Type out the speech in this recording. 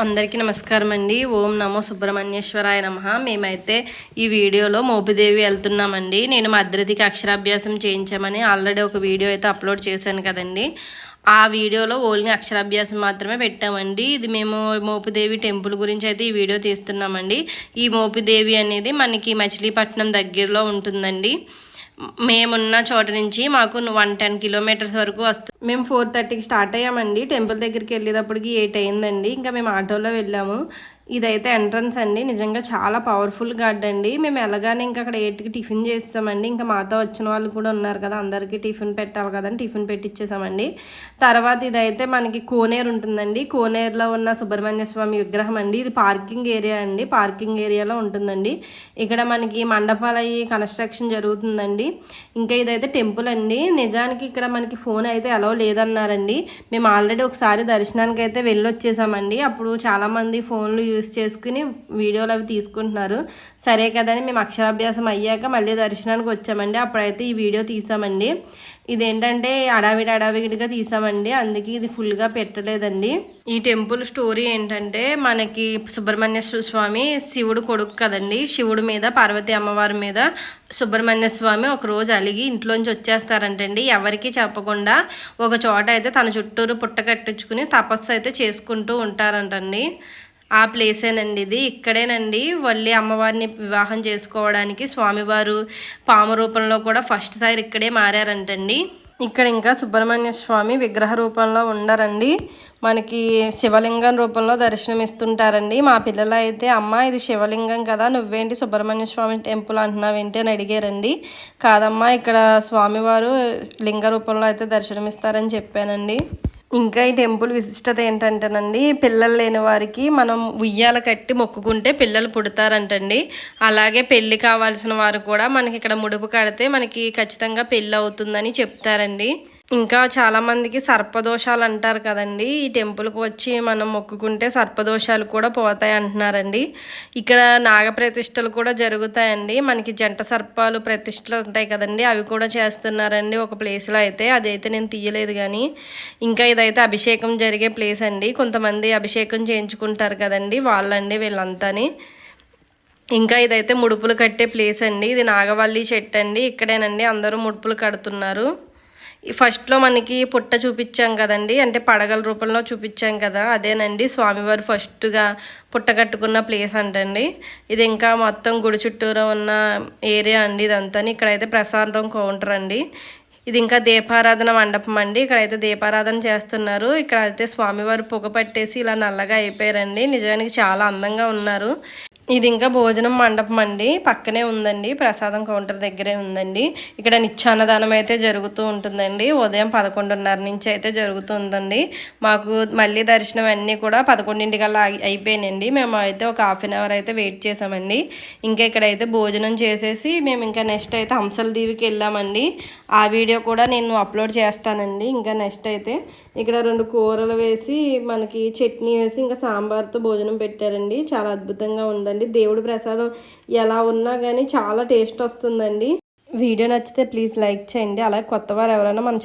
అందరికీ నమస్కారం అండి ఓం నమో సుబ్రహ్మణ్యేశ్వరాయ నమ. మేమైతే ఈ వీడియోలో మోపిదేవి వెళ్తున్నామండి. నేను మా అద్రతికి అక్షరాభ్యాసం చేయించామని ఆల్రెడీ ఒక వీడియో అయితే అప్లోడ్ చేశాను కదండి. ఆ వీడియోలో ఓన్లీ అక్షరాభ్యాసం మాత్రమే పెట్టామండి. ఇది మేము మోపిదేవి టెంపుల్ గురించి అయితే ఈ వీడియో తీస్తున్నామండి. ఈ మోపిదేవి అనేది మనకి మచిలీపట్నం దగ్గరలో ఉంటుందండి. మేమున్న చోట నుంచి మాకు వన్ టెన్ కిలోమీటర్స్ వరకు వస్తుంది మేము ఫోర్ థర్టీకి స్టార్ట్ అయ్యామండి. టెంపుల్ దగ్గరికి వెళ్ళేటప్పటికి ఎయిట్ అయిందండి ఇంకా మేము ఆటోలో వెళ్ళాము. ఇదైతే ఎంట్రన్స్ అండి. నిజంగా చాలా పవర్ఫుల్ గార్డ్ అండి. మేము ఎలాగానే ఇంకా అక్కడ ఎయిట్కి టిఫిన్ చేస్తామండి ఇంకా మాతో వచ్చిన వాళ్ళు కూడా ఉన్నారు కదా అందరికీ టిఫిన్ పెట్టాలి కదండి టిఫిన్ పెట్టించేసామండి తర్వాత ఇదైతే మనకి కోనేరు ఉంటుందండి. కోనేరులో ఉన్న సుబ్రహ్మణ్య స్వామి విగ్రహం అండి. ఇది పార్కింగ్ ఏరియా అండి. పార్కింగ్ ఏరియాలో ఉంటుందండి. ఇక్కడ మనకి మండపాలు కన్స్ట్రక్షన్ జరుగుతుందండి. ఇంకా ఇదైతే టెంపుల్ అండి. నిజానికి ఇక్కడ మనకి ఫోన్ అయితే అలవ్ లేదన్నారండి. మేము ఆల్రెడీ ఒకసారి దర్శనానికి అయితే వెళ్ళొచ్చేసామండి. అప్పుడు చాలామంది ఫోన్లు యూస్ చేసుకుని వీడియోలు అవి తీసుకుంటున్నారు. సరే కదని మేము అక్షరాభ్యాసం అయ్యాక మళ్ళీ దర్శనానికి వచ్చామండి. అప్పుడైతే ఈ వీడియో తీసామండి. ఇదేంటంటే అడావిడి అడావిడిగా తీసామండి. అందుకే ఇది ఫుల్గా పెట్టలేదండి. ఈ టెంపుల్ స్టోరీ ఏంటంటే మనకి సుబ్రహ్మణ్యేశ్వర స్వామి శివుడు కొడుకు కదండి. శివుడు మీద పార్వతి అమ్మవారి మీద సుబ్రహ్మణ్య స్వామి ఒక రోజు అలిగి ఇంట్లోంచి వచ్చేస్తారంటండి. ఎవరికి చెప్పకుండా ఒక చోట అయితే తన చుట్టూరు పుట్ట కట్టించుకుని తపస్సు అయితే చేసుకుంటూ ఉంటారంటండి. ఆ ప్లేసేనండి ఇది. ఇక్కడేనండి వల్లి అమ్మవారిని వివాహం చేసుకోవడానికి స్వామివారు పాము రూపంలో కూడా ఫస్ట్ సారి ఇక్కడే మారారంటండి. ఇక్కడ ఇంకా సుబ్రహ్మణ్య స్వామి విగ్రహ రూపంలో ఉండరండి. మనకి శివలింగం రూపంలో దర్శనం ఇస్తుంటారండి మా పిల్లలు అయితే అమ్మ ఇది శివలింగం కదా నువ్వేంటి సుబ్రహ్మణ్య స్వామి టెంపుల్ అంటున్నావేంటి? అని అడిగారండి. కాదమ్మా ఇక్కడ స్వామివారు లింగ రూపంలో అయితే దర్శనమిస్తారని చెప్పానండి. ఇంకా ఈ టెంపుల్ విశిష్టత ఏంటంటేనండి పిల్లలు లేని వారికి మనం ఉయ్యాల కట్టి మొక్కుకుంటే పిల్లలు పుడతారంటండి. అలాగే పెళ్ళి కావాల్సిన వారు కూడా మనకి ఇక్కడ ముడుపు కడితే మనకి ఖచ్చితంగా పెళ్ళి అవుతుందని చెప్తారండి. ఇంకా చాలామందికి సర్పదోషాలు అంటారు కదండి. ఈ టెంపుల్కి వచ్చి మనం మొక్కుకుంటే సర్పదోషాలు కూడా పోతాయి అంటున్నారండి. ఇక్కడ నాగప్రతిష్టలు కూడా జరుగుతాయండి. మనకి జంట సర్పాలు ప్రతిష్టలు ఉంటాయి కదండి. అవి కూడా చేస్తున్నారండి ఒక ప్లేస్లో అయితే. అదైతే నేను తీయలేదు కానీ. ఇంకా ఇదైతే అభిషేకం జరిగే ప్లేస్ అండి. కొంతమంది అభిషేకం చేయించుకుంటారు కదండి వాళ్ళండి వీళ్ళంతాని. ఇంకా ఇదైతే ముడుపులు కట్టే ప్లేస్ అండి. ఇది నాగవల్లి చెట్టు అండి. ఇక్కడేనండి అందరూ ముడుపులు కడుతున్నారు. ఫస్ట్లో మనకి పుట్ట చూపించాం కదండి అంటే పడగల రూపంలో చూపించాం కదా అదేనండి స్వామివారు ఫస్ట్గా పుట్ట కట్టుకున్న ప్లేస్ అంటండి. ఇది ఇంకా మొత్తం గుడి చుట్టూరా ఉన్న ఏరియా అండి ఇదంతా. ఇక్కడైతే ప్రశాంతం కౌంటర్ అండి. ఇది ఇంకా దీపారాధన మండపం అండి. ఇక్కడైతే దీపారాధన చేస్తున్నారు. ఇక్కడ అయితే స్వామివారు పొగ పట్టేసి ఇలా నల్లగా అయిపోయారండి. నిజానికి చాలా అందంగా ఉన్నారు. ఇది ఇంకా భోజనం మండపం అండి. పక్కనే ఉందండి. ప్రసాదం కౌంటర్ దగ్గరే ఉందండి. ఇక్కడ నిత్యాన్నదానం అయితే జరుగుతూ ఉంటుందండి. ఉదయం పదకొండున్నర నుంచి అయితే జరుగుతుందండి మాకు మళ్ళీ దర్శనం అన్నీ కూడా పదకొండింటికల్లా అయిపోయినాయండి. మేము అయితే ఒక హాఫ్ అన్ అవర్ అయితే వెయిట్ చేసామండి. ఇంకా ఇక్కడైతే భోజనం చేసేసి మేము ఇంకా నెక్స్ట్ అయితే హంసల దీవికి వెళ్ళామండి. ఆ వీడియో కూడా నేను అప్లోడ్ చేస్తానండి. ఇంకా నెక్స్ట్ అయితే ఇక్కడ రెండు కూరలు వేసి మనకి చట్నీ వేసి ఇంకా సాంబార్తో భోజనం పెట్టారండి. చాలా అద్భుతంగా ఉంటుందండి. దేవుడి ప్రసాదం ఎలా ఉన్నా కానీ చాలా టేస్ట్ వస్తుందండి. వీడియో నచ్చితే ప్లీజ్ లైక్ చేయండి. అలాగే కొత్త వారు ఎవరైనా మన